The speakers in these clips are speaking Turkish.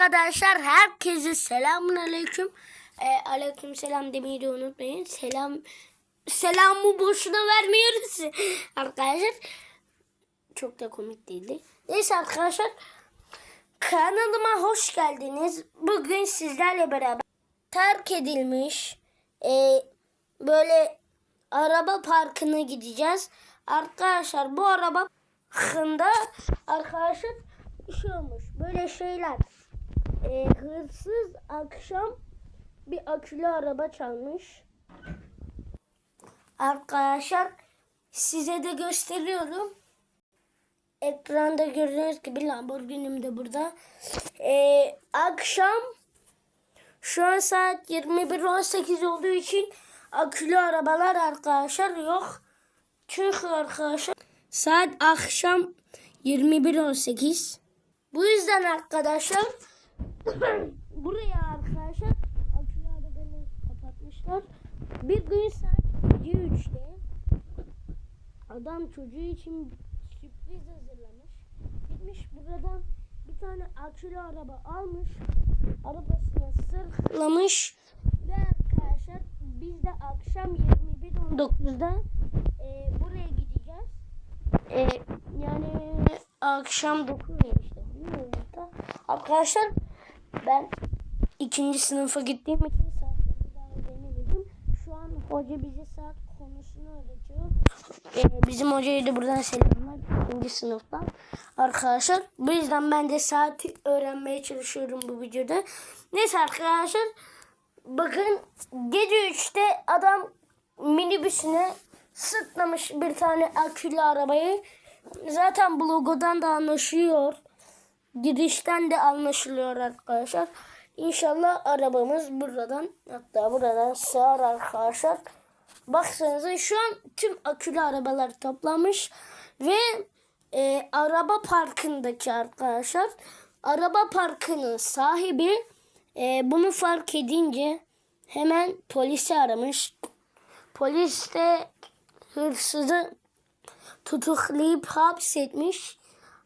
arkadaşlar herkese selamun aleyküm. Ee, aleyküm selam demeyi de unutmayın. Selam selamı boşuna vermiyoruz. arkadaşlar çok da komik değildi. Neyse arkadaşlar kanalıma hoş geldiniz. Bugün sizlerle beraber terk edilmiş e, böyle araba parkına gideceğiz. Arkadaşlar bu araba parkında arkadaşlar şey olmuş. Böyle şeyler. E, hırsız akşam bir akülü araba çalmış. Arkadaşlar size de gösteriyorum. Ekranda gördüğünüz gibi Lamborghini'm de burada. Ee, akşam şu an saat 21.18 olduğu için akülü arabalar arkadaşlar yok. Çünkü arkadaşlar saat akşam 21.18. Bu yüzden arkadaşlar buraya arkadaşlar akülü arabaları kapatmışlar. Bir gün saat 3'te adam çocuğu için sürpriz hazırlamış. Gitmiş buradan bir tane akülü araba almış. Arabasına sırtlamış. Ve arkadaşlar biz de akşam 21.19'da e, buraya gideceğiz. E, yani akşam 9 işte. Arkadaşlar ben ikinci sınıfa gittiğim için saatleri daha denemedim. Şu an hoca bize saat konusunu öğretiyor. Ee, bizim hocaya da buradan selamlar. ikinci sınıftan. Arkadaşlar bu yüzden ben de saati öğrenmeye çalışıyorum bu videoda. Neyse arkadaşlar bakın gece 3'te adam minibüsüne sıtlamış bir tane akülü arabayı. Zaten bu logodan da anlaşılıyor. Girişten de anlaşılıyor arkadaşlar. İnşallah arabamız buradan hatta buradan sığar arkadaşlar. Baksanıza şu an tüm akülü arabalar toplanmış ve e, araba parkındaki arkadaşlar araba parkının sahibi e, bunu fark edince hemen polisi aramış. Polis de hırsızı tutuklayıp hapsetmiş.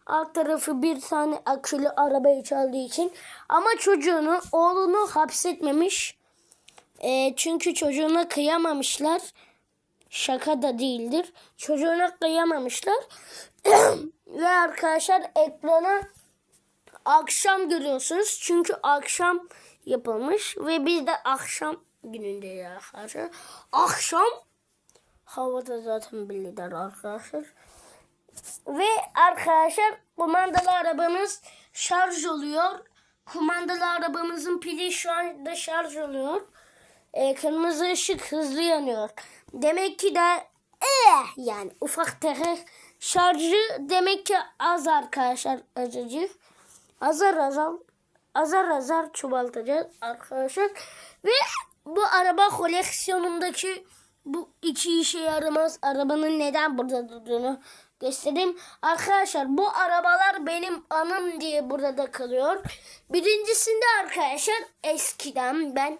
Alt tarafı bir tane akülü arabayı çaldığı için. Ama çocuğunu, oğlunu hapsetmemiş. E, çünkü çocuğuna kıyamamışlar. Şaka da değildir. Çocuğuna kıyamamışlar. Ve arkadaşlar ekrana akşam görüyorsunuz. Çünkü akşam yapılmış. Ve biz de akşam günündeyiz arkadaşlar. Akşam havada zaten bellidir arkadaşlar. Ve arkadaşlar kumandalı arabamız şarj oluyor. Kumandalı arabamızın pili şu anda şarj oluyor. Ee, kırmızı ışık hızlı yanıyor. Demek ki de eh, yani ufak tefek şarjı demek ki az arkadaşlar azıcık. Azar azar azar azar çoğaltacağız arkadaşlar. Ve bu araba koleksiyonumdaki bu iki işe yaramaz arabanın neden burada durduğunu göstereyim. Arkadaşlar bu arabalar benim anım diye burada kalıyor. Birincisinde arkadaşlar eskiden ben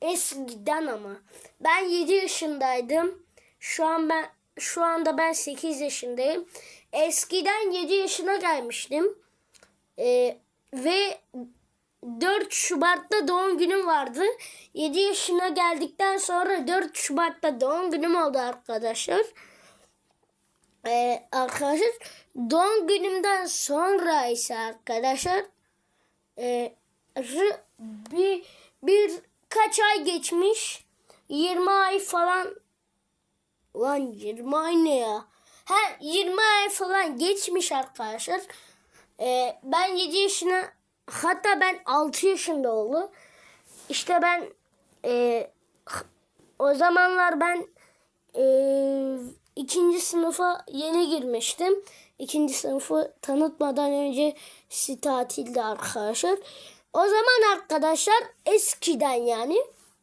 eskiden ama ben 7 yaşındaydım. Şu an ben şu anda ben 8 yaşındayım. Eskiden 7 yaşına gelmiştim. Ee, ve 4 Şubat'ta doğum günüm vardı. 7 yaşına geldikten sonra 4 Şubat'ta doğum günüm oldu arkadaşlar. Ee, arkadaşlar doğum günümden sonra ise arkadaşlar e, bir, bir kaç ay geçmiş? 20 ay falan. Lan 20 ay ne ya? Ha 20 ay falan geçmiş arkadaşlar. Ee, ben 7 yaşına hatta ben 6 yaşında oldu. İşte ben e, o zamanlar ben e, ikinci sınıfa yeni girmiştim. İkinci sınıfı tanıtmadan önce si tatilde arkadaşlar. O zaman arkadaşlar eskiden yani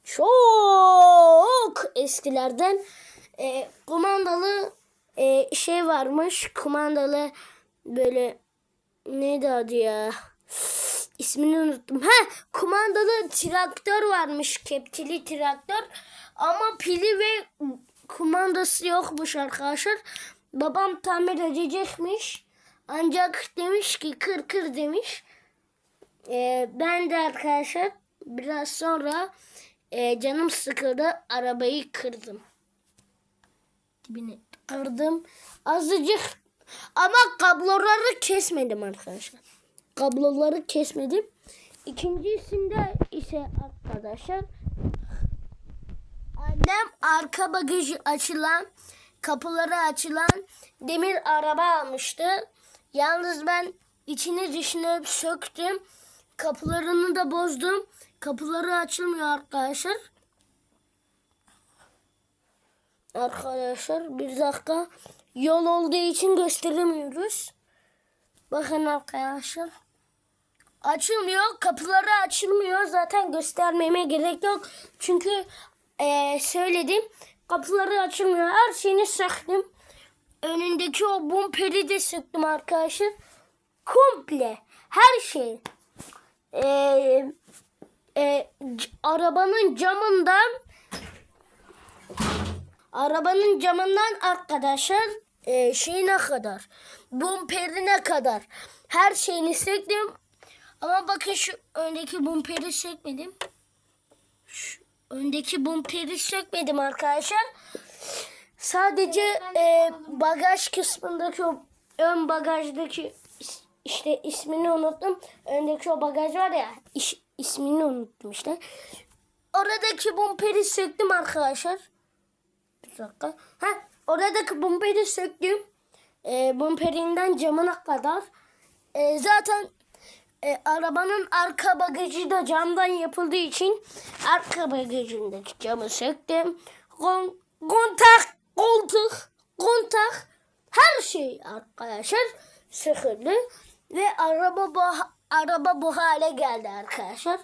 çok eskilerden e, kumandalı e, şey varmış. Kumandalı böyle neydi adı ya? İsmini unuttum. Ha, kumandalı traktör varmış. Kepçeli traktör. Ama pili ve kumandası yokmuş arkadaşlar. Babam tamir edecekmiş. Ancak demiş ki kır kır demiş. Ee, ben de arkadaşlar biraz sonra e, canım sıkıldı arabayı kırdım. Dibine kırdım. Azıcık ama kabloları kesmedim arkadaşlar. Kabloları kesmedim. İkincisinde ise arkadaşlar annem arka bagajı açılan kapıları açılan demir araba almıştı. Yalnız ben içini dışını söktüm. Kapılarını da bozdum. Kapıları açılmıyor arkadaşlar. Arkadaşlar bir dakika. Yol olduğu için gösteremiyoruz. Bakın arkadaşlar. Açılmıyor. Kapıları açılmıyor. Zaten göstermeme gerek yok. Çünkü eee, söyledim. Kapıları açılmıyor. Her şeyini söktüm. Önündeki o bumperi de söktüm arkadaşlar. Komple. Her şey. Eee, e, c- arabanın camından arabanın camından arkadaşlar e, şeyine kadar bumperine kadar her şeyini söktüm ama bakın şu öndeki bumperi sökmedim öndeki bumperi sökmedim arkadaşlar sadece e, bagaj kısmındaki o ön bagajdaki işte ismini unuttum öndeki o bagaj var ya iş, ismini unuttum işte oradaki bumperi söktüm arkadaşlar bir dakika. Ha, oradaki bumperi söktüm. E, bumperinden camına kadar. E, zaten e, arabanın arka bagajı da camdan yapıldığı için arka bagajındaki camı söktüm. Kon, kontak, koltuk, kontak her şey arkadaşlar söküldü. Ve araba bu, araba bu hale geldi arkadaşlar.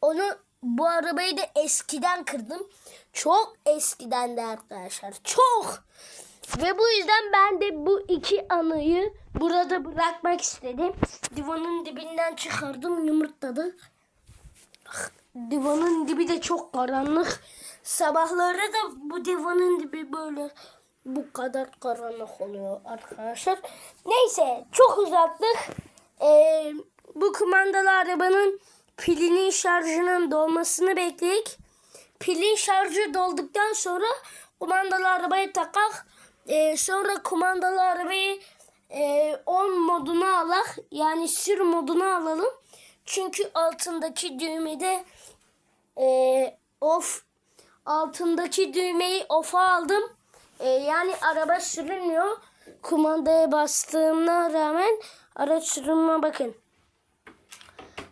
Onu bu arabayı da eskiden kırdım. Çok eskiden de arkadaşlar. Çok. Ve bu yüzden ben de bu iki anıyı burada bırakmak istedim. Divanın dibinden çıkardım yumurtladı. Divanın dibi de çok karanlık. Sabahları da bu divanın dibi böyle bu kadar karanlık oluyor arkadaşlar. Neyse çok uzattık. Ee, bu kumandalı arabanın pilinin şarjının dolmasını bekledik. Pilin şarjı dolduktan sonra kumandalı arabayı takak. Ee, sonra kumandalı arabayı e, on moduna alak. Yani sür moduna alalım. Çünkü altındaki düğmede e, off altındaki düğmeyi off'a aldım. E, yani araba sürünmüyor. Kumandaya bastığımına rağmen araç sürünme bakın.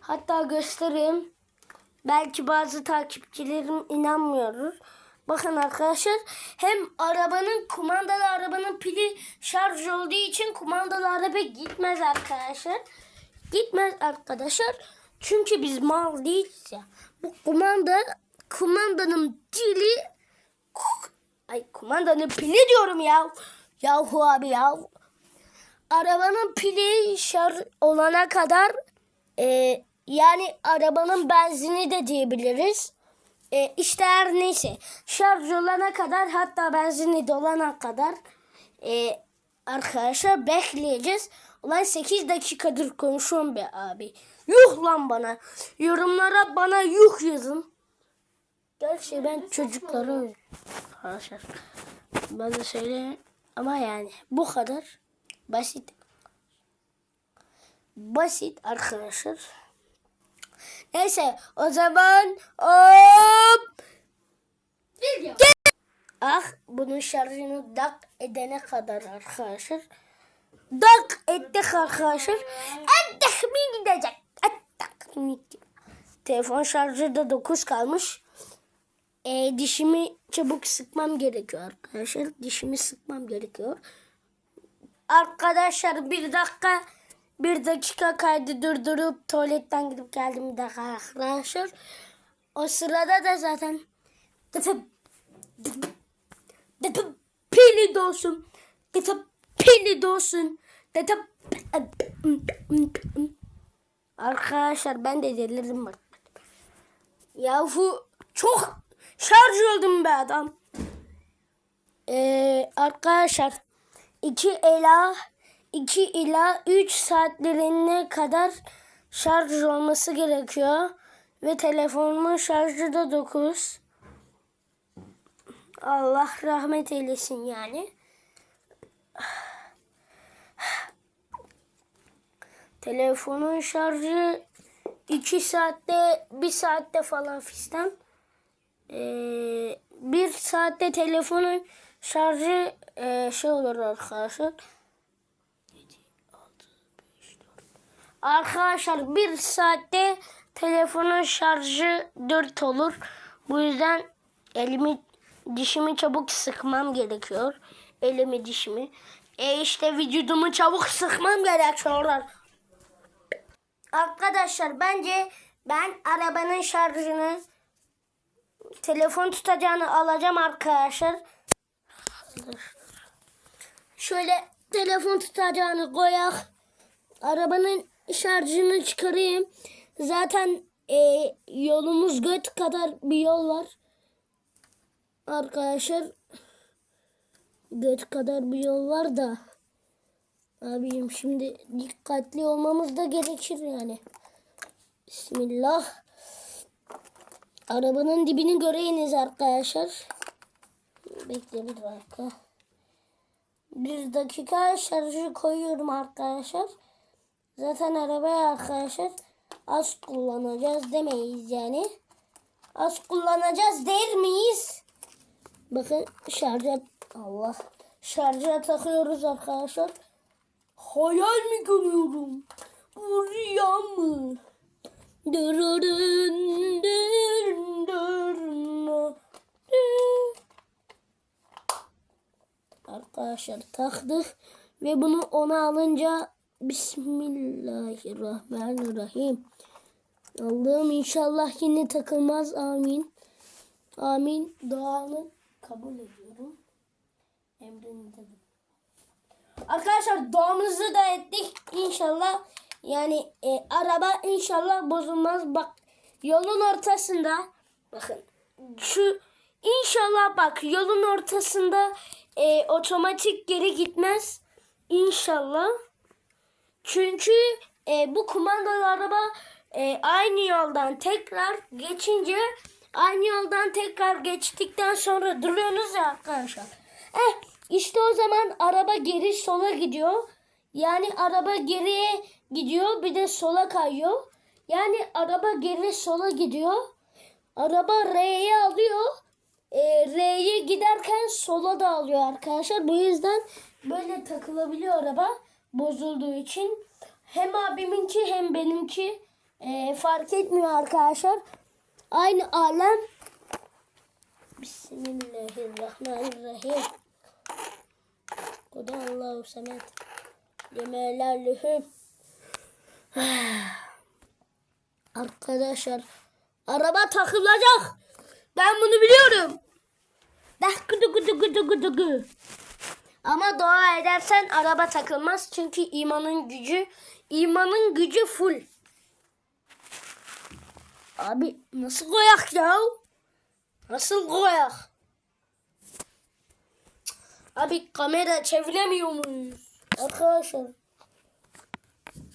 Hatta göstereyim. Belki bazı takipçilerim inanmıyordur. Bakın arkadaşlar hem arabanın kumandalı arabanın pili şarj olduğu için kumandalı araba gitmez arkadaşlar. Gitmez arkadaşlar. Çünkü biz mal değiliz ya. Bu kumanda kumandanın dili ay kumandanın pili diyorum ya. Yahu abi ya. Arabanın pili şarj olana kadar e, yani arabanın benzini de diyebiliriz. E, işte her neyse şarj olana kadar hatta benzini dolana kadar e, arkadaşlar bekleyeceğiz. Ulan 8 dakikadır konuşuyorum be abi. Yuh lan bana. Yorumlara bana yuh yazın. Gerçi ben çocuklara arkadaşlar. Ben de söyleyeyim ama yani bu kadar basit. Basit arkadaşlar. Neyse o zaman hop. Ah bunun şarjını dak edene kadar arkadaşlar. Dak ettik arkadaşlar. Ettik mi gidecek? Mi gidecek? Telefon şarjı da 9 kalmış. E, dişimi çabuk sıkmam gerekiyor arkadaşlar. Dişimi sıkmam gerekiyor. Arkadaşlar bir dakika bir dakika kaydı durdurup tuvaletten gidip geldim bir dakika arkadaşlar. O sırada da zaten pili dolsun. Pili dolsun. Arkadaşlar ben de delirdim bak. Yahu çok şarj oldum be adam. Ee, arkadaşlar iki ela 2 ila 3 saatlerine kadar şarj olması gerekiyor. Ve telefonumun şarjı da 9. Allah rahmet eylesin yani. Telefonun şarjı 2 saatte 1 saatte falan fistan. Ee, bir saatte telefonun şarjı e, şey olur arkadaşlar. Arkadaşlar bir saatte telefonun şarjı 4 olur. Bu yüzden elimi dişimi çabuk sıkmam gerekiyor. Elimi dişimi. E işte vücudumu çabuk sıkmam gerekiyor. Arkadaşlar bence ben arabanın şarjını telefon tutacağını alacağım arkadaşlar. Şöyle telefon tutacağını koyak. Arabanın şarjını çıkarayım. Zaten e, yolumuz göt kadar bir yol var. Arkadaşlar göt kadar bir yol var da. Abim şimdi dikkatli olmamız da gerekir yani. Bismillah. Arabanın dibini göreyiniz arkadaşlar. Bekle bir dakika. Bir dakika şarjı koyuyorum arkadaşlar. Zaten arabaya arkadaşlar az kullanacağız demeyiz yani. Az kullanacağız der miyiz? Bakın şarja Allah şarja takıyoruz arkadaşlar. Hayal mi görüyorum? Bu rüya mı? Dırırın. Arkadaşlar taktık ve bunu ona alınca Bismillahirrahmanirrahim. Allah'ım inşallah yine takılmaz. Amin. Amin. Duanı kabul ediyorum. Emrini de Arkadaşlar doğumuzu da ettik. İnşallah yani e, araba inşallah bozulmaz. Bak yolun ortasında bakın şu inşallah bak yolun ortasında e, otomatik geri gitmez. İnşallah. Çünkü e, bu kumandalı araba e, aynı yoldan tekrar geçince aynı yoldan tekrar geçtikten sonra duruyorsunuz ya arkadaşlar. Eh işte o zaman araba geri sola gidiyor. Yani araba geriye gidiyor bir de sola kayıyor. Yani araba geri sola gidiyor. Araba R'ye alıyor. E, R'ye giderken sola da alıyor arkadaşlar. Bu yüzden böyle takılabiliyor araba bozulduğu için. Hem abiminki hem benimki e, fark etmiyor arkadaşlar. Aynı alem. Bismillahirrahmanirrahim. Kudu Allahu semet. Yemelerlühüm. Arkadaşlar araba takılacak. Ben bunu biliyorum. Dah kudu kudu kudu kudu kudu. Ama dua edersen araba takılmaz çünkü imanın gücü imanın gücü full. Abi nasıl koyak ya? Nasıl koyak? Abi kamera çeviremiyor muyuz? Arkadaşlar.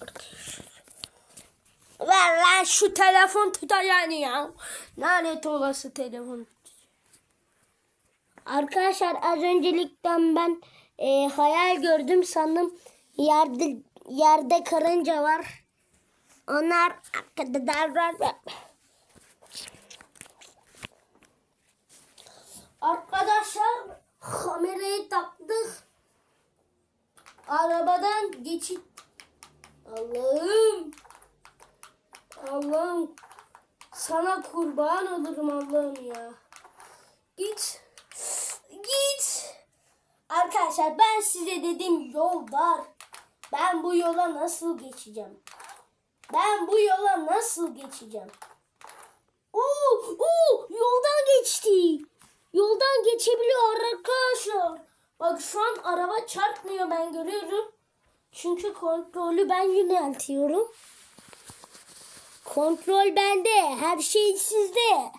Arkadaşlar. Ver lan şu telefon tutacağını ya. Lanet olası telefon. Arkadaşlar az öncelikten ben e, hayal gördüm sandım yerde yerde karınca var. Onlar arkada davran. Arkadaşlar kamerayı taktık. Arabadan geçit. Allah'ım. Allah'ım. Sana kurban olurum Allah'ım ya. Git. Arkadaşlar ben size dedim yol dar. Ben bu yola nasıl geçeceğim? Ben bu yola nasıl geçeceğim? Oo, oo, yoldan geçti. Yoldan geçebiliyor arkadaşlar. Bak şu an araba çarpmıyor ben görüyorum. Çünkü kontrolü ben yöneltiyorum. Kontrol bende. Her şey sizde.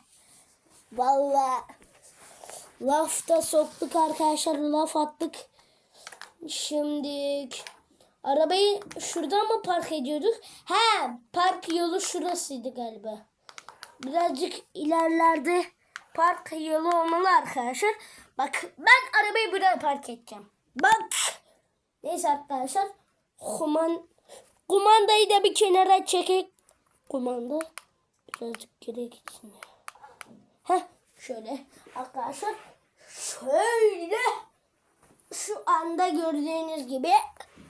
Vallahi laf da soktuk arkadaşlar. Laf attık. Şimdi Arabayı şuradan mı park ediyorduk? He park yolu şurasıydı galiba. Birazcık ilerlerde park yolu olmalı arkadaşlar. Bak ben arabayı buraya park edeceğim. Bak. Neyse arkadaşlar. Kuman, kumandayı da bir kenara çekek. Kumanda birazcık geri gitsin. Heh şöyle arkadaşlar. Şöyle şu anda gördüğünüz gibi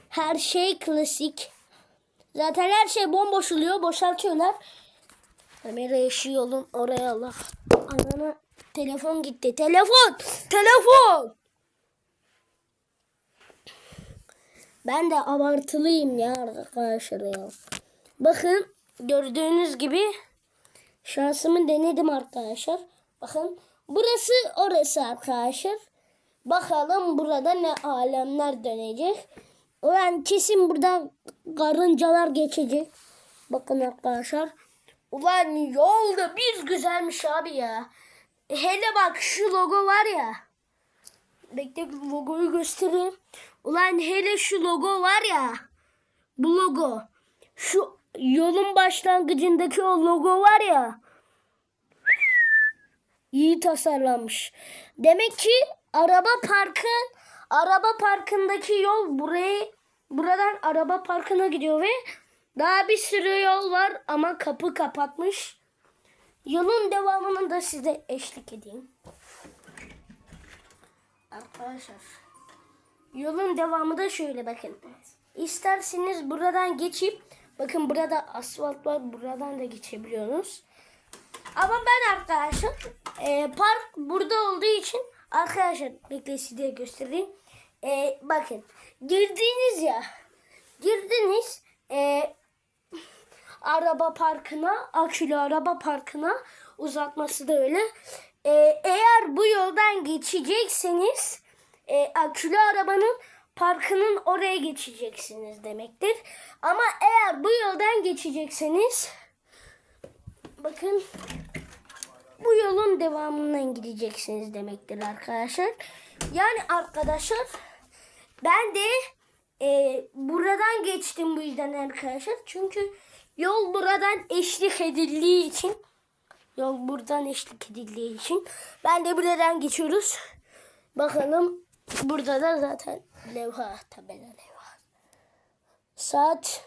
her şey klasik. Zaten her şey bomboş oluyor. Boşaltıyorlar. Kamera eşi yolun oraya Allah. Anana telefon gitti. Telefon! Telefon! Ben de abartılıyım ya arkadaşlar ya. Bakın gördüğünüz gibi şansımı denedim arkadaşlar. Bakın burası orası arkadaşlar. Bakalım burada ne alemler dönecek. Ulan kesin buradan karıncalar geçecek. Bakın arkadaşlar. Ulan yol da bir güzelmiş abi ya. Hele bak şu logo var ya. Bekle logoyu göstereyim. Ulan hele şu logo var ya. Bu logo. Şu yolun başlangıcındaki o logo var ya. İyi tasarlanmış. Demek ki araba parkı araba parkındaki yol buraya buradan araba parkına gidiyor ve daha bir sürü yol var ama kapı kapatmış. Yolun devamını da size eşlik edeyim. Arkadaşlar. Yolun devamı da şöyle bakın. İsterseniz buradan geçip bakın burada asfalt var buradan da geçebiliyorsunuz. Ama ben arkadaşlar e, park burada olduğu için arkadaşlar bekle size göstereyim. E, bakın girdiniz ya girdiniz e, araba parkına akülü araba parkına uzatması da öyle. E, eğer bu yoldan geçecekseniz e, akülü arabanın parkının oraya geçeceksiniz demektir. Ama eğer bu yoldan geçecekseniz bakın bu yolun devamından gideceksiniz demektir arkadaşlar. Yani arkadaşlar ben de e, buradan geçtim bu yüzden arkadaşlar. Çünkü yol buradan eşlik edildiği için yol buradan eşlik edildiği için ben de buradan geçiyoruz. Bakalım burada da zaten levha tabela levha. Saat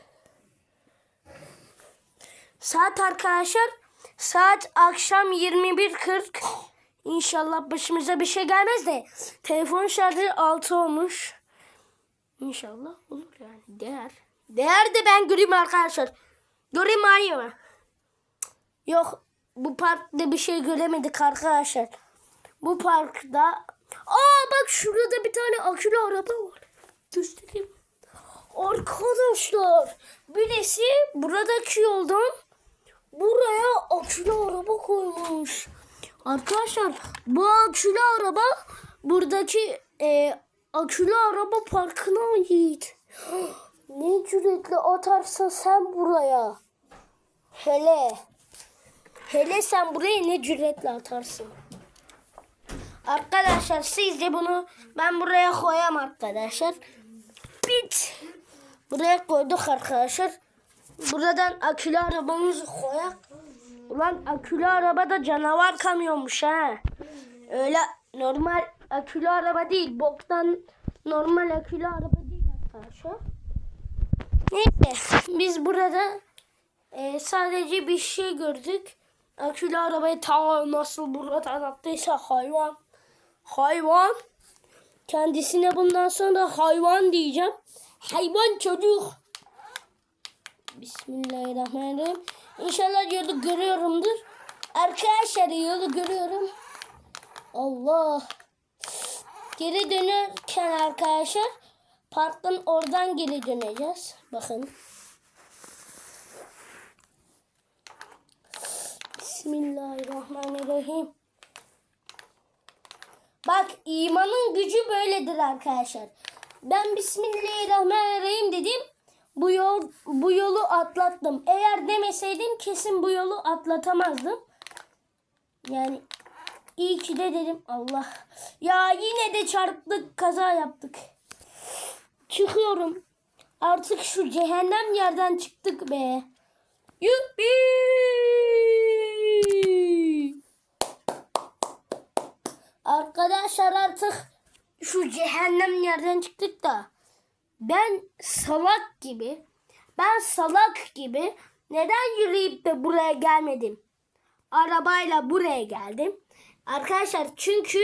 Saat arkadaşlar saat akşam 21.40. İnşallah başımıza bir şey gelmez de telefon şarjı 6 olmuş. İnşallah olur yani değer. Değer de ben göreyim arkadaşlar. Göreyim mı? Yok bu parkta bir şey göremedik arkadaşlar. Bu parkta Aa bak şurada bir tane akülü araba var. Göstereyim. Arkadaşlar birisi buradaki yoldan buraya akülü araba koymuş. Arkadaşlar bu akülü araba buradaki e, akülü araba parkına ait. Ne cüretle atarsın sen buraya. Hele. Hele sen buraya ne cüretle atarsın. Arkadaşlar sizce bunu ben buraya koyam arkadaşlar. Bit. Buraya koyduk arkadaşlar. Buradan akülü arabamızı koyak. Ulan akülü araba da canavar kamyonmuş ha. Öyle normal akülü araba değil. Boktan normal akülü araba değil arkadaşlar. Neyse biz burada e, sadece bir şey gördük. Akülü arabayı ta nasıl buradan attıysa hayvan. Hayvan. Kendisine bundan sonra hayvan diyeceğim. Hayvan çocuk. Bismillahirrahmanirrahim. İnşallah yolu görüyorumdur. Arkadaşlar yolu görüyorum. Allah. Geri dönürken arkadaşlar parktan oradan geri döneceğiz. Bakın. Bismillahirrahmanirrahim. Bak imanın gücü böyledir arkadaşlar. Ben Bismillahirrahmanirrahim dedim. Bu yol bu yolu atlattım. Eğer demeseydim kesin bu yolu atlatamazdım. Yani iyi ki de dedim Allah. Ya yine de çarptık kaza yaptık. Çıkıyorum. Artık şu cehennem yerden çıktık be. Yuppi! Arkadaşlar artık şu cehennem yerden çıktık da ben salak gibi ben salak gibi neden yürüyüp de buraya gelmedim? Arabayla buraya geldim. Arkadaşlar çünkü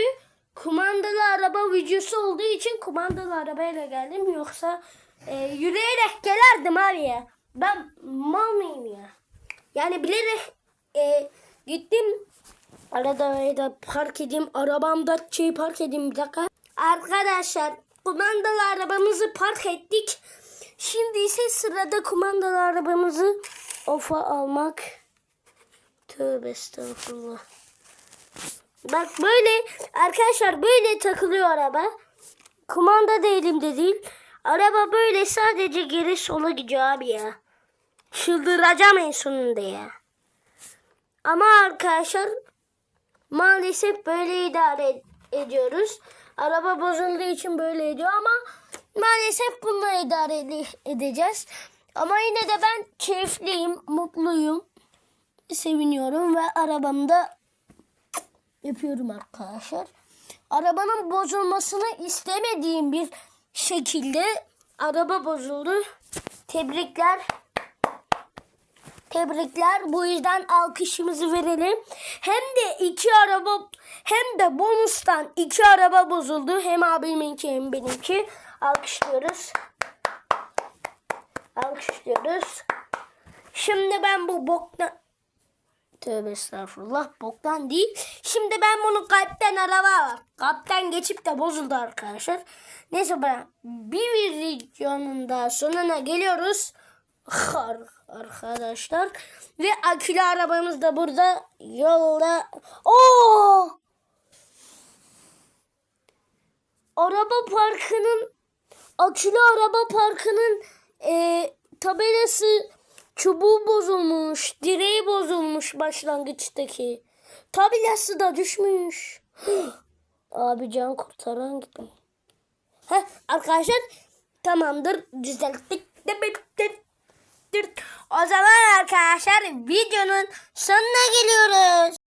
kumandalı araba videosu olduğu için kumandalı arabayla geldim. Yoksa e, yürüyerek gelerdim abi ya. Ben mal mıyım ya? Yani bilerek e, gittim. Arada park edeyim. Arabamda şey park edeyim bir dakika. Arkadaşlar kumandalı arabamızı park ettik. Şimdi ise sırada kumandalı arabamızı ofa almak. Tövbe estağfurullah. Bak böyle arkadaşlar böyle takılıyor araba. Kumanda da elimde değil. Araba böyle sadece geri sola gidiyor abi ya. Çıldıracağım en sonunda ya. Ama arkadaşlar maalesef böyle idare ed- ediyoruz. Araba bozulduğu için böyle ediyor ama maalesef bununla idare ede- edeceğiz. Ama yine de ben keyifliyim, mutluyum, seviniyorum ve arabamda yapıyorum arkadaşlar. Arabanın bozulmasını istemediğim bir şekilde araba bozuldu. Tebrikler. Tebrikler. Bu yüzden alkışımızı verelim. Hem de iki araba hem de bonustan iki araba bozuldu. Hem abiminki hem benimki. Alkışlıyoruz. Alkışlıyoruz. Şimdi ben bu boktan Tövbe estağfurullah boktan değil. Şimdi ben bunu kalpten araba var. Kalpten geçip de bozuldu arkadaşlar. Neyse ben bir videonun daha sonuna geliyoruz. Ar- Arkadaşlar. Ve akülü arabamız da burada yolda. Oo! Araba parkının akülü araba parkının e, tabelası çubuğu bozulmuş, direği bozulmuş başlangıçtaki. Tabelası da düşmüş. Abi can kurtaran gibi. Heh, arkadaşlar tamamdır düzelttik de bitti. O zaman arkadaşlar videonun sonuna geliyoruz.